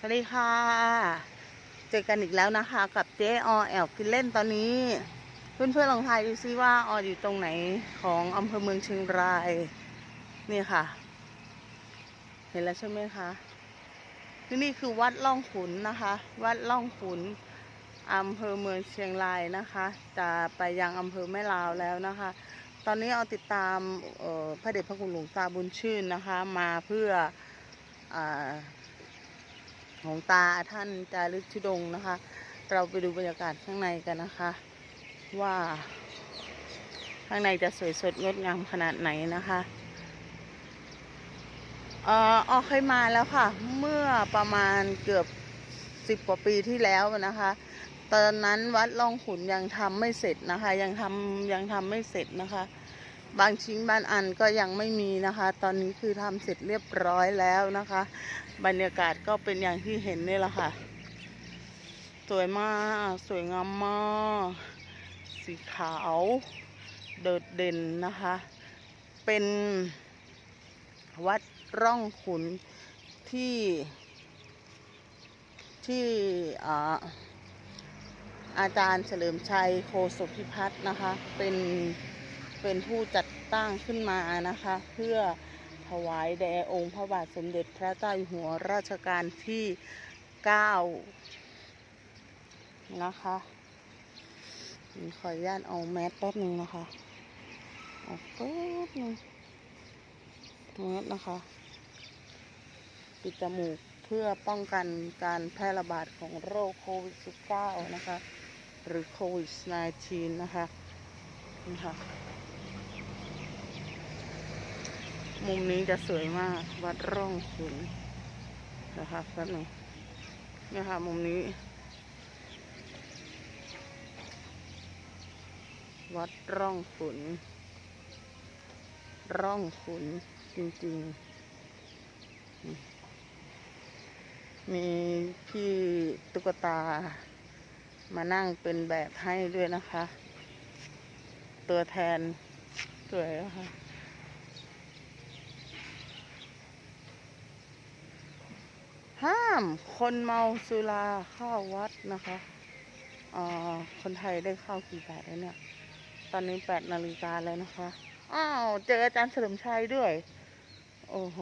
สวัสดีค่ะ เจอกันอีกแล้วนะคะ กับเจ๊อแอลกินเล่นตอนนี้ เพื่อนๆลองทายดูซิว่าอออยู่ตรงไหนของอำเภอเมืองเชียงราย นี่ค่ะ เห็นแล้วใช่ไหมคะที่นี่คือวัดล่องขุนนะคะ วัดล่องขุนอำเภอเมืองเชียงรายนะคะ จะไปยังอำเภอแม่ลาวแล้วนะคะ ตอนนี้เอาติดตามพระเดชพระคุณหลวงตาบุญชื่นนะคะ มาเพื่ออาหลวงตาท่านจารึกชุดงนะคะ เราไปดูบรรยากาศข้างในกันนะคะ ว่า ข้างในจะสวยสดงดงามขนาดไหนนะคะเออออกเคยมาแล้วค่ะ เมื่อประมาณเกือบสิบกว่าปีที่แล้วนะคะ ตอนนั้นวัดล่องขุนยังทำไม่เสร็จนะคะ ยังทำยังทำไม่เสร็จนะคะ บางชิ้นบางอันก็ยังไม่มีนะคะ ตอนนี้คือทำเสร็จเรียบร้อยแล้วนะคะ บรรยากาศก็เป็นอย่างที่เห็นนี่แหละค่ะ สวยมาก สวยงามมาก สีขาวโดดเด่นนะคะ เป็นวัดร่องขุนที่ที่อาอาจารย์เฉลิมชัยโคศพิพัฒน์นะคะ เป็น เป็นผู้จัดตั้งขึ้นมานะคะ เพื่อถวายแด่องค์พระบาทสมเด็จพระเจ้าอยู่หัวรัชกาลที่ 9 นะคะขออนุญาตเอาแมสแป๊บนึงนะคะเอาแป๊บนึงแมสนะคะ ปิดจมูกเพื่อป้องกันการแพร่ระบาดของโรคโควิด -19 นะคะ หรือโควิด -19 นะคะนี่ค่ะ มุมนี้จะสวยมาก วัดร่องขุนนะคะแป๊บหนึงเนี่ยค่ะ มุมนี้ วัดร่องขุน ร่องขุนจริง ๆ มีพี่ตุ๊กตา มานั่งเป็นแบบให้ด้วยนะคะ ตัวแทนสวยอะค่ะ ห้ามคนเมาสุราเข้าวัดนะคะอ่าคนไทยได้เข้ากี่บาทแล้วเนี่ย ตอนนี้แปดนาฬิกาแล้วนะคะ อ้าว เจออาจารย์เฉลิมชัยด้วย โอ้โห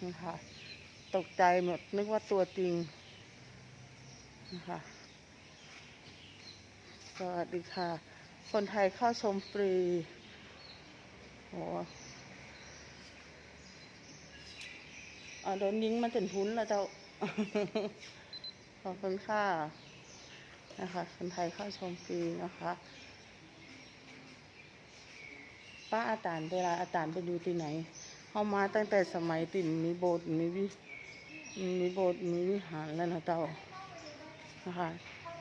นี่ค่ะตกใจหมดนึกว่าตัวจริงนะคะสวัสดีค่ะ คนไทยเข้าชมฟรีโอ้ อาโดนยิงมาจนพุ้นแล้วเจ้า ขอบคุณค่ะนะคะคนไทยเข้าชมฟรีนะคะ ป้าอาจารย์เวลาอาจารย์ไปดูที่ไหนเข้ามาตั้งแต่สมัยติ่มมีโบสถ์มีวิมีโบสถ์มีวิหารแล้วนะเจ้านะคะ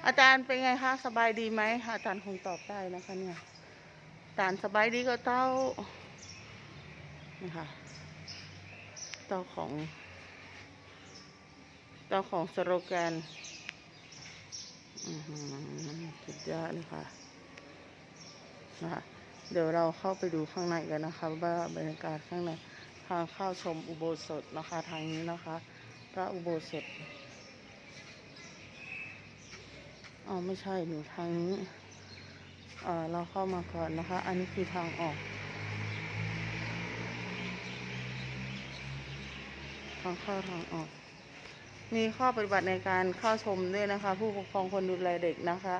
อาจารย์เป็นไงคะสบายดีไหมอาจารย์คงตอบได้นะคะเนี่ยอาจารย์สบายดีก็เต้านะคะเจ้าของ เจ้าของสโลแกนอือหือสุดยอดเลยค่ะนะคะเดี๋ยวเราเข้าไปดูข้างในกันนะคะว่าบรรยากาศข้างในทางเข้าชมอุโบสถนะคะทางนี้นะคะ พระอุโบสถอ๋อไม่ใช่หนูทางนี้เออเราเข้ามาก่อนนะคะ อันนี้คือทางออก ทางเข้าทางออก มีข้อปฏิบัติในการเข้าชมด้วยนะคะ ผู้ปกครองคนดูแลเด็กนะคะ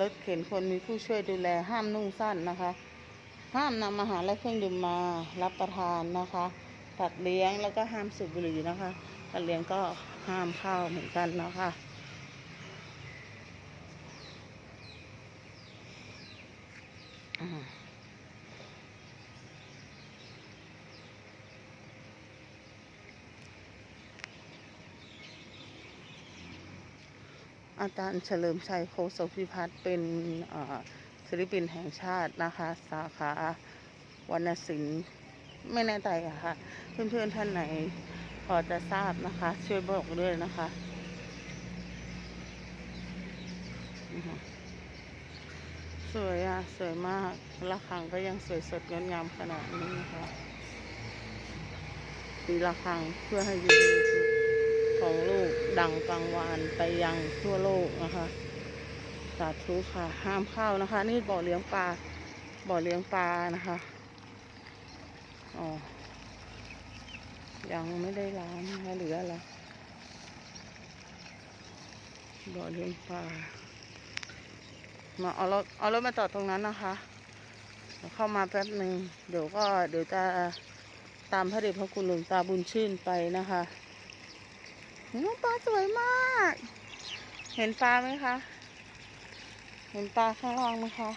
รถเข็นคนมีผู้ช่วยดูแลห้ามนุ่งสั้นนะคะ ห้ามนำอาหารและเครื่องดื่มมารับประทานนะคะตัดเลี้ยงแล้วก็ห้ามสูบบุหรี่นะคะตัดเลี้ยงก็ห้ามเข้าเหมือนกันนะคะ อาจารย์เฉลิมชัยโคศพิพัฒน์เป็นศิลปินแห่งชาตินะคะ สาขาวรรณศิลป์ไม่แน่ใจอะค่ะ เพื่อนๆท่านไหนพอจะทราบนะคะ ช่วยบอกด้วยนะคะสวยอะสวยมากระฆังก็ยังสวยสดงดงามขนาดนี้นะคะตีละครังเพื่อให้ยูนิทู ของลูกดังกังวานไปยังทั่วโลกนะคะสาธุค่ะ ห้ามเข้านะคะ นี่บ่อเลี้ยงปลาบ่อเลี้ยงปลานะคะอ๋อยังไม่ได้ล้างนะคะเหลืออะไรบ่อเลี้ยงปลามาเอารถเอารถมาจอดตรงนั้นนะคะเดี๋ยวเข้ามาแป๊บหนึ่งเดี๋ยวก็เดี๋ยวจะตามพระเดชพระคุณหลวงตาบุญชื่นไปนะคะ น้องปลาสวยมาก เห็นปลาไหมคะ เห็นปลาข้างล่างไหมคะ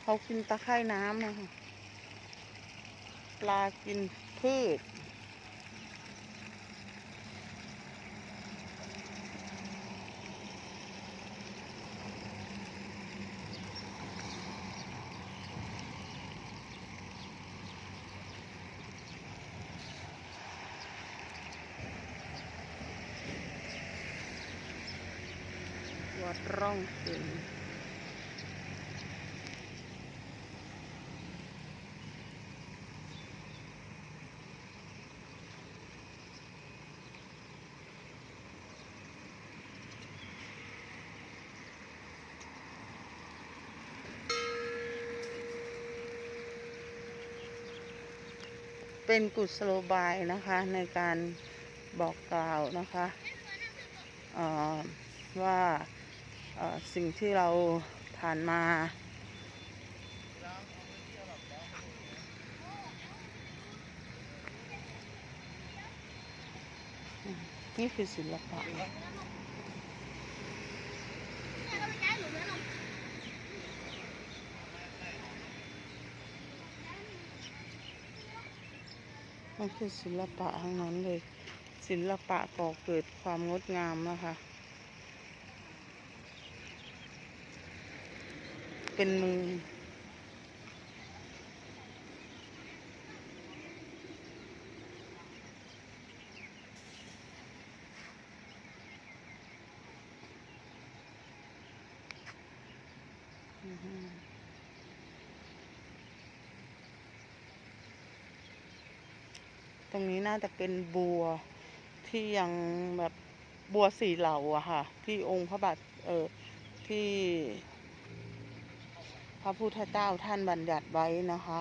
เขากินตะไคร่น้ำนะคะปลากินพืช วัดร่องเข็มเป็นกุศโลบายนะคะในการบอกกล่าวนะคะว่า สิ่งที่เราผ่านมานี่คือศิลปะมันคือศิลปะทั้งนั้นเลย ศิลปะก่อเกิดความงดงามนะคะ เป็นมือ ตรงนี้น่าจะเป็นบัวที่ยังแบบบัวสีเหลาอะค่ะ ที่องค์พระบาทเออที่ พระพุทธเจ้าท่านบัญญัติไว้นะคะ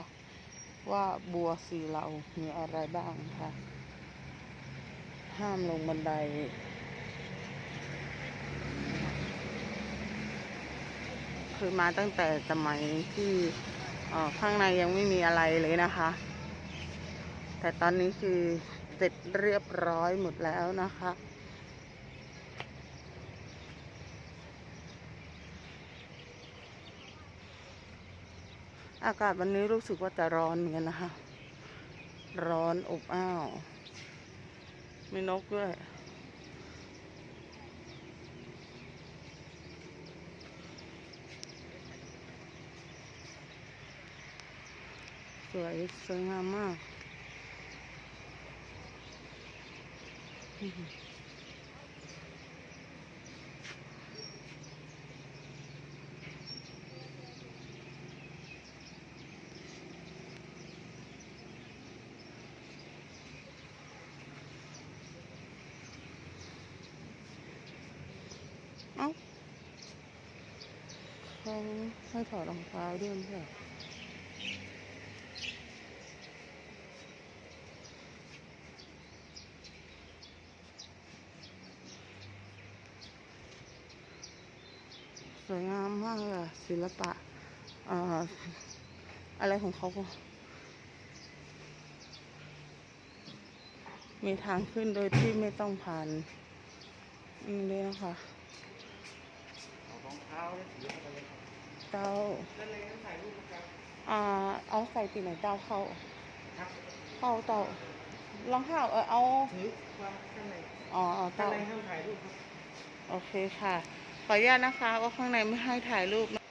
ว่าบัวสีเหลามีอะไรบ้างค่ะ ห้ามลงบันได คือมาตั้งแต่สมัยที่ข้างในยังไม่มีอะไรเลยนะคะ แต่ตอนนี้คือเสร็จเรียบร้อยหมดแล้วนะคะ อากาศวันนี้รู้สึกว่าจะร้อนเหมือนกันนะคะ ร้อนอบอ้าว มีนกด้วย สวยสวยงามมากอือหือเอ้า เขาให้ถอดรองเท้าด้วยไหรอสวยงามมากเลยศิลปะเอ่อะไรของเขาก็มีทางขึ้นโดยที่ไม่ต้องผ่านอืมเลยนะคะรองเท้าแล้วถือเข้าไปเลย เต้านั่นเลยนั่นถ่ายรูปนะครับอ่าเอาใส่ตีไหนเต้าเข้าครับเข้าเต้ารองเท้าเออเอาถือวางข้างในอ๋อเอาข้างเต้าในห้ามถ่ายรูปครับโอเคค่ะ ขออนุญาตนะคะว่าข้างในไม่ให้ถ่ายรูปนะ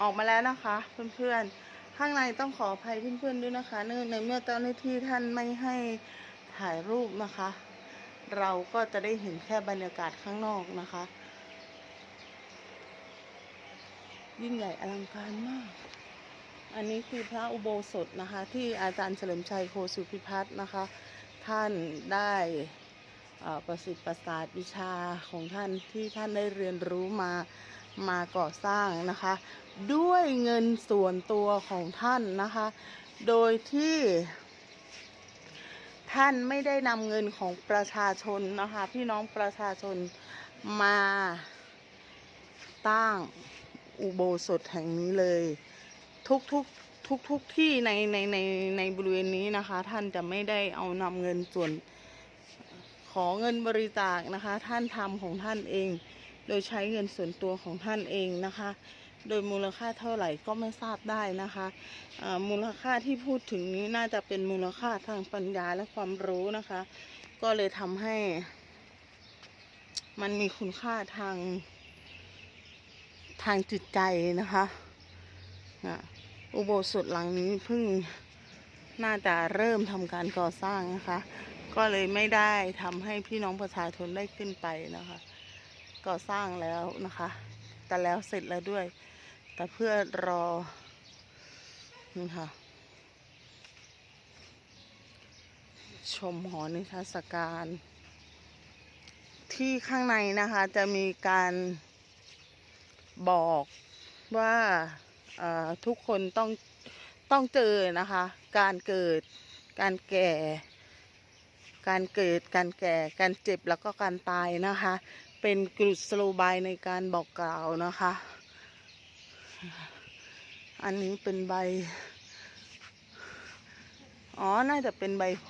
ออกมาแล้วนะคะ เพื่อนๆ ข้างในต้องขออภัยเพื่อนๆด้วยนะคะเนื่องในเมื่อเจ้าหน้าที่ท่านไม่ให้ถ่ายรูปนะคะ เราก็จะได้เห็นแค่บรรยากาศข้างนอกนะคะ ยิ่งใหญ่อลังการมาก อันนี้คือพระอุโบสถนะคะ ที่อาจารย์เฉลิมชัยโคสุพิพัฒน์นะคะ ท่านได้ประสิทธิ์ประสาทวิชาของท่านที่ท่านได้เรียนรู้มามาก่อสร้างนะคะ ด้วยเงินส่วนตัวของท่านนะคะ โดยที่ท่านไม่ได้นำเงินของประชาชนนะคะ พี่น้องประชาชนมาตั้ง อุโบสถแห่งนี้เลย ทุกทุกทุกทุกที่ในในในในบริเวณนี้นะคะ ท่านจะไม่ได้เอานำเงินส่วน ขอเงินบริจาคนะคะ ท่านทำของท่านเอง โดยใช้เงินส่วนตัวของท่านเองนะคะ โดยมูลค่าเท่าไหร่ก็ไม่ทราบได้นะคะอ่ามูลค่าที่พูดถึงนี้น่าจะเป็นมูลค่าทางปัญญาและความรู้นะคะ ก็เลยทำให้ มันมีคุณค่าทาง ทางจิตใจนะคะอุโบสถหลังนี้เพิ่งน่าจะเริ่มทำการก่อสร้างนะคะ ก็เลยไม่ได้ทำให้พี่น้องประชาชนได้ขึ้นไปนะคะ ก่อสร้างแล้วนะคะ แต่แล้วเสร็จแล้วด้วย แต่เพื่อรอนี่ค่ะชมหอนิทรรศการ ที่ข้างในนะคะจะมีการ บอกว่าทุกคนต้องต้องเจอนะคะ การเกิดการแก่ การเกิดการแก่ การเจ็บแล้วก็การตายนะคะ เป็นกรุสโลบายในการบอกกล่าวนะคะ อันนี้เป็นใบ อ๋อ น่าจะเป็นใบโพ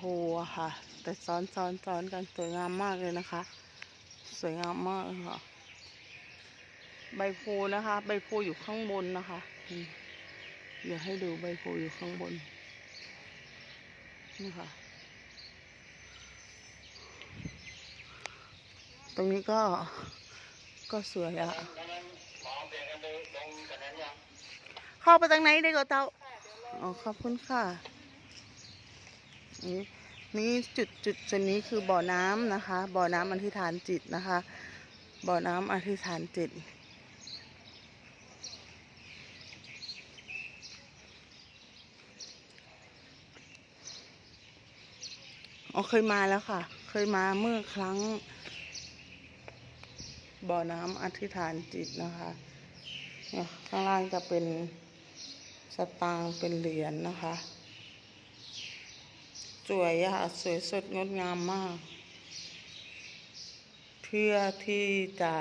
ค่ะ แต่ซ้อนซ้อนซ้อนกันสวยงามมากเลยนะคะ สวยงามมากเลยค่ะ ใบโพนะคะ ใบโพอยู่ข้างบนนะคะ เดี๋ยวให้ดูใบโพอยู่ข้างบน นี่ค่ะ ตรงนี้ก็ ก็สวยอะเข้าไปทางไหนได้ก็เต้าอ๋อขอบคุณค่ะ นี่นี่จุดจุดจุดนี้คือบ่อน้ำนะคะ บ่อน้ำอธิษฐานจิตนะคะ บ่อน้ำอธิษฐานจิต อ๋อเคยมาแล้วค่ะ เคยมาเมื่อครั้ง บ่อน้ำอธิษฐานจิตนะคะ ข้างล่างจะเป็นสตางค์เป็นเหรียญนะคะ สวยอะค่ะ สวยสดงดงามมาก เพื่อที่จะ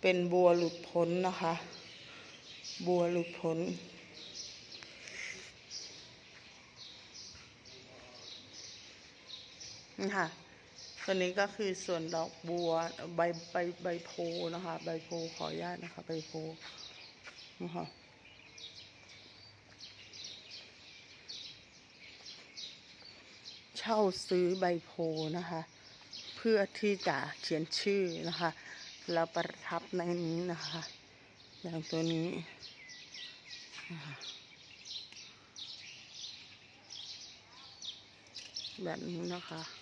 เป็นบัวหลุดพ้นนะคะ บัวหลุดพ้น นี่ค่ะตัวนี้ก็คือส่วนดอกบัวใบใบใบโพนะคะ ใบโพขออนุญาตนะคะ ใบโพนะคะเช่าซื้อใบโพนะคะ เพื่อที่จะเขียนชื่อนะคะแล้วประทับในนี้นะคะ อย่างตัวนี้แบบนี้นะคะ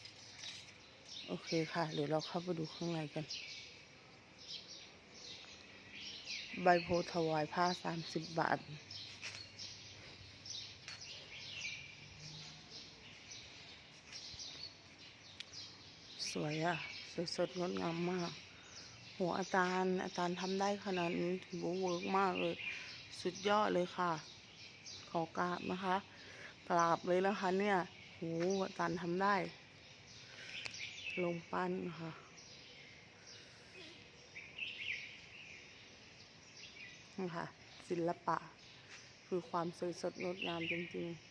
โอเคค่ะ เดี๋ยวเราเข้าไปดูข้างในกัน ใบโพธิ์ถวายผ้าสามสิบบาท สวยอะสวยสดงดงามมาก หัวอาจารย์อาจารย์ทำได้ขนาดนี้ถือว่าเวิร์กมากเลย สุดยอดเลยค่ะ ขอกราบนะคะ กราบเลยนะคะเนี่ยโหอาจารย์ทำได้ ลงปั้นค่ะ นี่ค่ะ ศิลปะ คือความสวยสดงดงามจริงๆ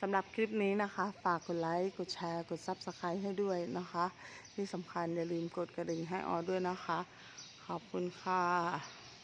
สำหรับคลิปนี้นะคะ ฝากกดไลค์ กดแชร์ กด Subscribe ให้ด้วยนะคะ ที่สำคัญอย่าลืมกดกระดิ่งให้ออด้วยนะคะ ขอบคุณค่ะ